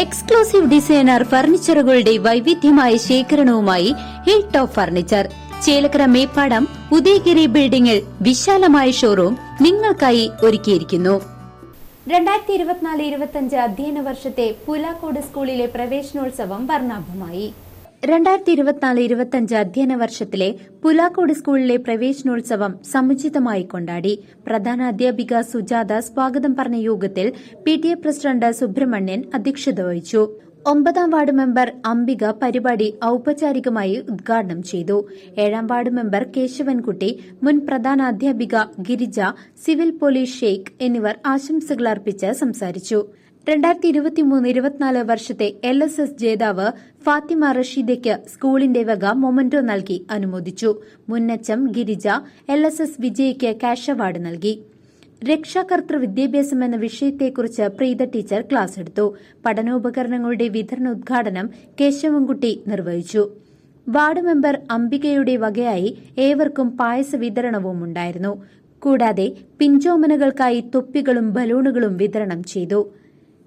Exclusive designer ഫർണിച്ചറുകളുടെ വൈവിധ്യമായ ശേഖരണവുമായി hill top furniture Chelakkara Meppadam Udayagiri ബിൽഡിംഗിൽ വിശാലമായ ഷോറൂം നിങ്ങൾക്കായി ഒരുക്കിയിരിക്കുന്നു. രണ്ടായിരത്തി ഇരുപത്തിനാല് ഇരുപത്തിയഞ്ച് അധ്യയന വർഷത്തെ പുലാക്കോട് സ്കൂളിലെ പ്രവേശനോത്സവം വർണാഭമായി. രണ്ടായിരത്തി ഇരുപത്തിനാല് ഇരുപത്തിയഞ്ച് അധ്യയന വർഷത്തിലെ പുലാക്കോട് സ്കൂളിലെ പ്രവേശനോത്സവം സമുചിതമായി കൊണ്ടാടി. പ്രധാന അധ്യാപിക സുജാത സ്വാഗതം പറഞ്ഞ യോഗത്തിൽ P T A president Subramanian അധ്യക്ഷത വഹിച്ചു. ഒമ്പതാം വാർഡ് മെമ്പർ അംബിക പരിപാടി ഔപചാരികമായി ഉദ്ഘാടനം ചെയ്തു. ഏഴാം വാർഡ് മെമ്പർ കേശവൻകുട്ടി മുൻ പ്രധാന അധ്യാപിക ഗിരിജ സിവിൽ പോലീസ് ഷെയ്ഖ് എന്നിവർ ആശംസകൾ അർപ്പിച്ച് സംസാരിച്ചു. രണ്ടായിരത്തി ഇരുപത്തിമൂന്ന് ഇരുപത്തിനാല് വർഷത്തെ എൽ എസ് എസ് ജേതാവ് ഫാത്തിമ റഷീദയ്ക്ക് സ്കൂളിന്റെ വക മൊമന്റോ നൽകി അനുമോദിച്ചു. മുന്നച്ചം ഗിരിജ എൽ എസ് എസ് വിജയ്ക്ക് ക്യാഷ് അവാർഡ് നൽകി. രക്ഷാകർത്തൃ വിദ്യാഭ്യാസം എന്ന വിഷയത്തെക്കുറിച്ച് പ്രീത ടീച്ചർ ക്ലാസ് എടുത്തു. പഠനോപകരണങ്ങളുടെ വിതരണ ഉദ്ഘാടനം കേശവൻകുട്ടി നിർവഹിച്ചു. വാർഡ് മെമ്പർ അംബികയുടെ വകയായി ഏവർക്കും പായസ വിതരണവും ഉണ്ടായിരുന്നു. കൂടാതെ പിഞ്ചോമനകൾക്കായി തൊപ്പികളും ബലൂണുകളും വിതരണം ചെയ്തു.